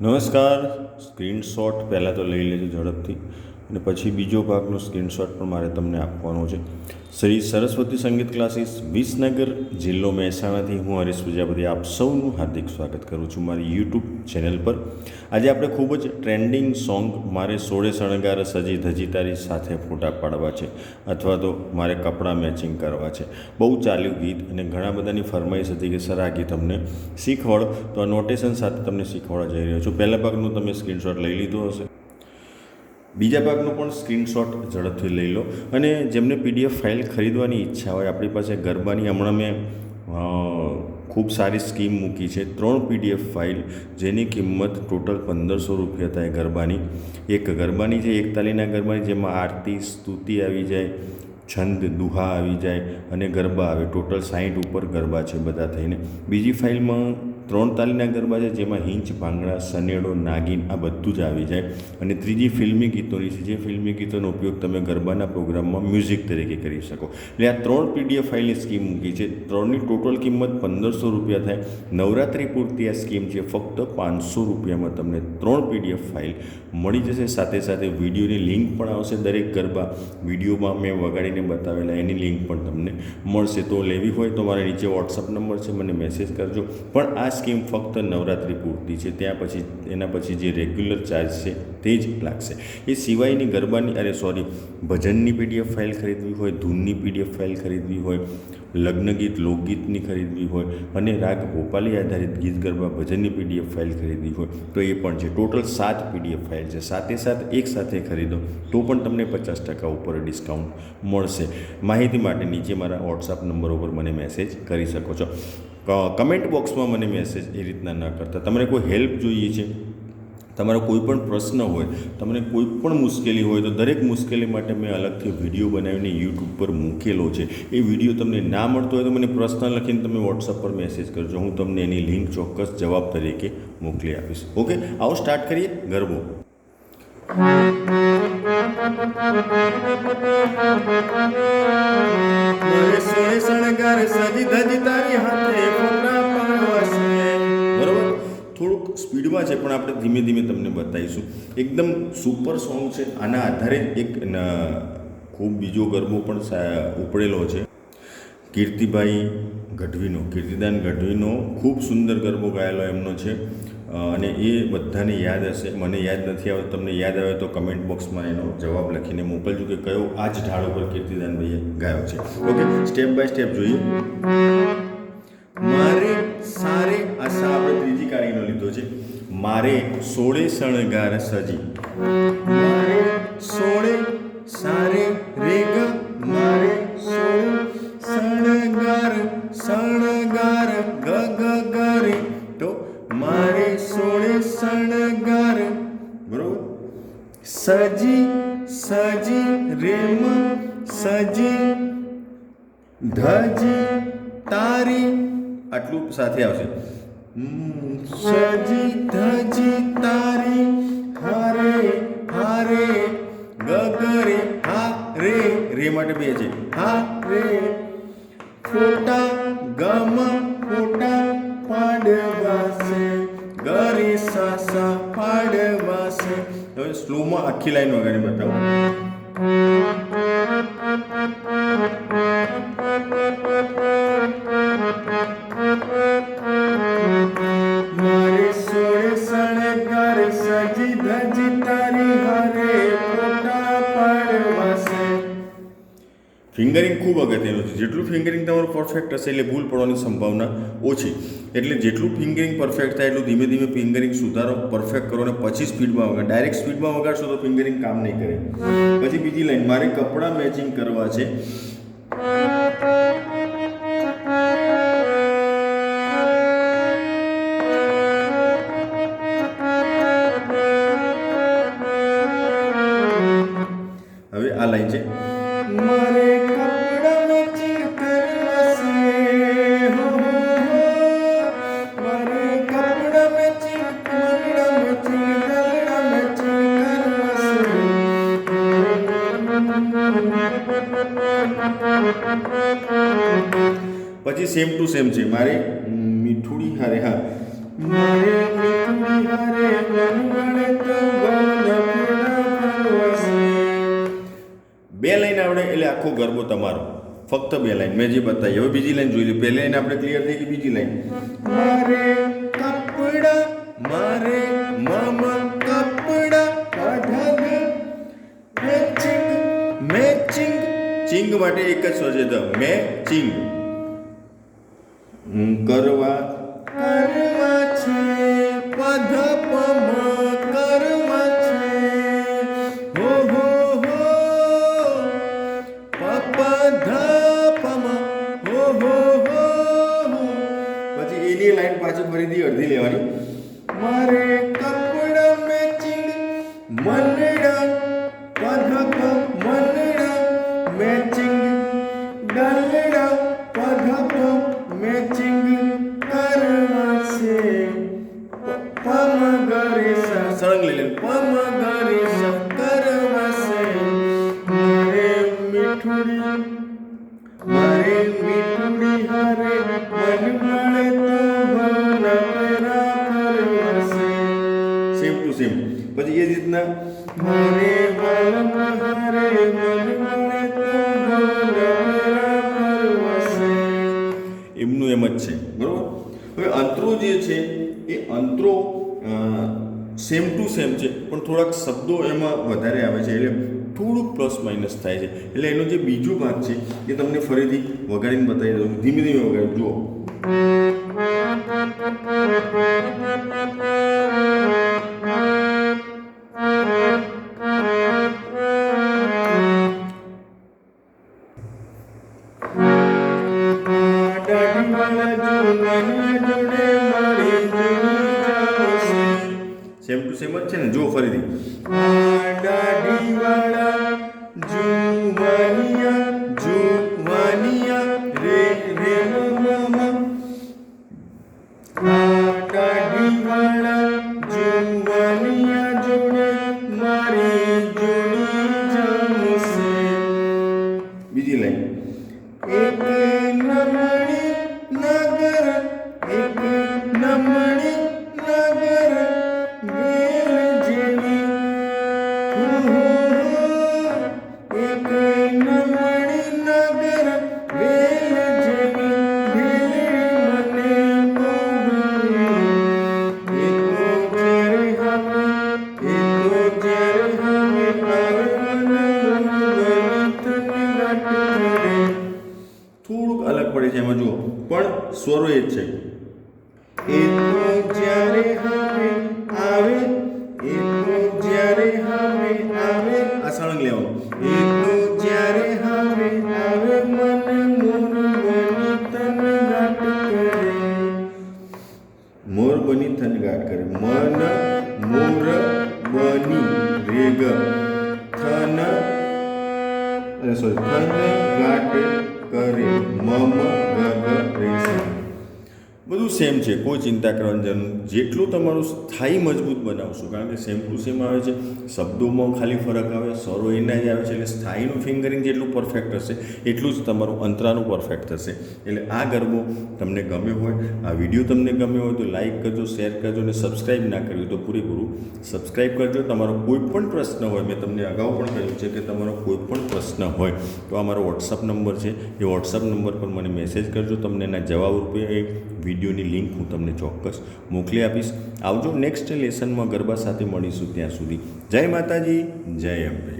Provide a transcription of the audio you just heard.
નમસ્કાર સ્ક્રીનશોટ પહેલાં તો લઈ લેજો ઝડપથી. અને પછી બીજો ભાગનો સ્ક્રીનશોટ પણ મારે તમને આપવાનો છે. શ્રી સરસ્વતી સંગીત ક્લાસીસ, વિસનગર જિલ્લો મહેસાણાથી હું હરીશ પ્રજાપતિ આપ સૌનું હાર્દિક સ્વાગત કરું છું મારી યુટ્યુબ ચેનલ પર. આજે આપણે ખૂબ જ ટ્રેન્ડિંગ સોંગ મારે સોળે શણગાર સજી ધજી તારી સાથે ફોટા પાડવા છે અથવા તો મારે કપડાં મેચિંગ કરવા છે. બહુ ચાલ્યું ગીત અને ઘણા બધાની ફરમાઈશ હતી કે સર આ ગીત અમને શીખવાડો. તો આ નોટેશન સાથે તમને શીખવાડવા જઈ રહ્યો છું. પહેલા ભાગનું તમે સ્ક્રીનશોટ લઈ લીધો હશે. બીજા ભાગનો પણ સ્ક્રીનશોટ ઝડપથી લઈ લો. અને જેમને પીડીએફ ફાઇલ ખરીદવાની ઈચ્છા હોય, આપણી પાસે ગરબાની હમણાં મેં ખૂબ સારી સ્કીમ મૂકી છે. ત્રણ પીડીએફ ફાઇલ, જેની કિંમત ટોટલ પંદરસો રૂપિયા થાય ગરબાની. એક ગરબાની છે, એક તાલીના ગરબાની, જેમાં આરતી, સ્તુતિ આવી જાય, છંદ, દુહા આવી જાય, અને ગરબા આવે. ટોટલ સાહીઠ ઉપર ગરબા છે બધા થઈને. બીજી ફાઇલમાં ત્રણ તાલીના ગરબા છે, જેમાં હિંચ, ભાંગડા, સનેડો, નાગીન, આ બધું જ આવી જાય. અને ત્રીજી ફિલ્મી ગીતોની છે, જે ફિલ્મી ગીતોનો ઉપયોગ તમે ગરબાના પ્રોગ્રામમાં મ્યુઝિક તરીકે કરી શકો. એટલે આ ત્રણ પીડીએફ ફાઇલની સ્કીમ મૂકી છે. ત્રણની ટોટલ કિંમત પંદરસો રૂપિયા થાય. નવરાત્રિ પૂરતી આ સ્કીમ છે, ફક્ત પાંચસો રૂપિયામાં તમને ત્રણ પીડીએફ ફાઇલ મળી જશે. સાથે સાથે વિડીયોની લિંક પણ આવશે દરેક ગરબા. વિડીયોમાં મેં વગાડીને બતાવેલા, એની લિંક પણ તમને મળશે. તો લેવી હોય તો મારા નીચે વોટ્સઅપ નંબર છે, મને મેસેજ કરજો. પણ આ સ્કીમ ફક્ત નવરાત્રિ પૂરતી છે, ત્યાં પછી, એના પછી જે રેગ્યુલર ચાર્જ છે, તે જ લાગશે. એ સિવાયની ગરબાની, અરે સોરી, ભજનની પીડીએફ ફાઇલ ખરીદવી હોય, ધૂનની પીડીએફ ફાઇલ ખરીદવી હોય, લગ્નગીત, લોકગીતની ખરીદવી હોય અને રાગ ભોપાલી આધારિત ગીત ગરબા ભજનની પીડીએફ ફાઇલ ખરીદવી હોય, તો એ પણ છે. ટોટલ સાત પીડીએફ ફાઇલ છે. સાથે સાથ એક સાથે ખરીદો, તો પણ તમને પચાસ ટકા ઉપર ડિસ્કાઉન્ટ મળશે. માહિતી માટે નીચે મારા વોટ્સઅપ નંબર ઉપર મને મેસેજ કરી શકો છો. કમેન્ટ બોક્સમાં મને મેસેજ એ રીતના ન કરતા. તમને કોઈ હેલ્પ જોઈએ છે? તમારો કોઈ પણ પ્રશ્ન હોય, તમને કોઈ પણ મુશ્કેલી હોય, તો દરેક મુશ્કેલી માટે મેં અલગથી વીડિયો બનાવીને યુટ્યુબ પર મૂકેલો છે. એ વીડિયો તમને ના મળતો હોય તો મને પ્રશ્ન લખીને તમે વોટ્સઅપ પર મેસેજ કરજો. હું તમને એની લિંક ચોક્કસ જવાબ તરીકે મોકલી આપીશ. ઓકે આવો સ્ટાર્ટ કરીએ. ગરબો. થોડુંક સ્પીડમાં છે, પણ આપણે ધીમે ધીમે તમને બતાવીશું. એકદમ સુપર સોંગ છે, આના આધારે એક ખૂબ બીજો ગરબો પણ ઉપડેલો છે. કીર્તિભાઈ ગઢવીનો, કીર્તિદાન ગઢવીનો ખૂબ સુંદર ગરબો ગાયેલો એમનો છે. અને એ બધાને યાદ હશે. મને યાદ નથી આવતું. તમને યાદ આવે તો કમેન્ટ બોક્સમાં એનો જવાબ લખીને મોકલજો કે કયો આ જ ઢાળ ઉપર કીર્તિદાનભાઈએ ગાયો છે. ઓકે સ્ટેપ બાય સ્ટેપ જોઈએ. મારે સારે આ સા આપણે ત્રીજી કારીનો લીધો છે. મારે સોળે શણગાર સજી. ધજી તારી આટલું સાથે આવશે. સજી ધજી તારી, હારે હારે, ગગરે હા રે રે માટે બે છે. હા રે ફોટા ગમ, ફોટા પાડવાસે ગરી સાસા પાડવાસે હવે સ્લોમાં આખી લાઈન વગાડી બતાવો. ખૂબ અગત્યનું છે. જેટલું ફિંગરિંગ તમારું પરફેક્ટ હશે એટલે ભૂલ પડવાની સંભાવના ઓછી. એટલે જેટલું ફિંગરિંગ પરફેક્ટ થાય એટલું ધીમે ધીમે ફિંગરિંગ સુધારો પરફેક્ટ કરો અને પછી સ્પીડમાં વગાડ. ડાયરેક્ટ સ્પીડમાં વગાડશો તો ફિંગરિંગ કામ નહીં કરે. પછી બીજી લાઈન મારે કપડાં મેચિંગ કરવા છે. હવે આ લાઈન છે. મારે પછી સેમ ટુ સેમ છે. મારે મીઠુડી હારે, હા. બે લાઈન આવડે એટલે આખો ગરબો તમારો. ફક્ત બે લાઈન મેં જે બતાવી, હવે બીજી લાઈન જોઈ લે પહેલી લાઈન આપણે ક્લિયર થઈ ગઈ, બીજી લાઈન મારે કપડા, મારે ચિંગ માટે એક જ સ્વર છે ધ મેચિંગ કરવા કરવા છે પધપમ કરવા છે. હો હો હો પપધપમ હો હો હો પછી એની લાઈન પાછી ફરીથી અડધી લેવાની. મારે કપડા મેચિંગ મનડા પધપ પછી એ રીતના મારે છે એમનું એમ જ છે. બરોબર? હવે અંતરો જે છે એ અંતરો સેમ ટુ સેમ છે, પણ થોડાક શબ્દો એમાં વધારે આવે છે, એટલે થોડુંક પ્લસ માઇનસ થાય છે. એટલે એનો જે બીજો ભાગ છે, એ તમને ફરીથી વગાડીને બતાવી દઉં ધીમે ધીમે વગાડી જુઓ સેમ જ છે ને જુઓ ફરીથી. બીજી લાઈન. એક નમણી નગર સ્વરો એ છે. એ તો જ્યારે હવે આવે. એનો જ્યારે હવે આવે. આ સળંગ લેવાનું એ તો જ્યારે હવે આવે. મને મોર બની તન કરે. મોર બની થનગાટ કરે. મન મોર બની રેગ થન સોરી થનગાટ કરે. મમ ગગ રેસ બધું સેમ છે, કોઈ ચિંતા કરવાની જરૂર. જેટલું તમારું સ્થાયી મજબૂત બનાવશો, કારણ કે સેમ ટુ સેમ આવે છે, શબ્દોમાં ખાલી ફરક આવે, સ્વરો એના જ આવે છે, એટલે સ્થાયીનું ફિંગરિંગ જેટલું પરફેક્ટ હશે, એટલું જ તમારું અંતરાનું પરફેક્ટ થશે. એટલે આ ગરબો તમને ગમ્યો હોય, આ વીડિયો તમને ગમ્યો હોય તો લાઇક કરજો શેર કરજો અને સબસ્ક્રાઈબ ના કર્યું તો પૂરેપૂરું સબસ્ક્રાઈબ કરજો. તમારો કોઈ પણ પ્રશ્ન હોય, મેં તમને અગાઉ પણ કહ્યું છે કે તમારો કોઈ પણ પ્રશ્ન હોય, તો આ મારો વોટ્સઅપ નંબર છે. એ વોટ્સઅપ નંબર પર મને મેસેજ કરજો, તમને એના જવાબ રૂપે વિડીયોની લિંક હું તમને ચોક્કસ મોકલી આપીશ. આવજો નેક્સ્ટ લેસનમાં ગરબા સાથે મળીશું ત્યાં સુધી. જય માતાજી, જય અંબે.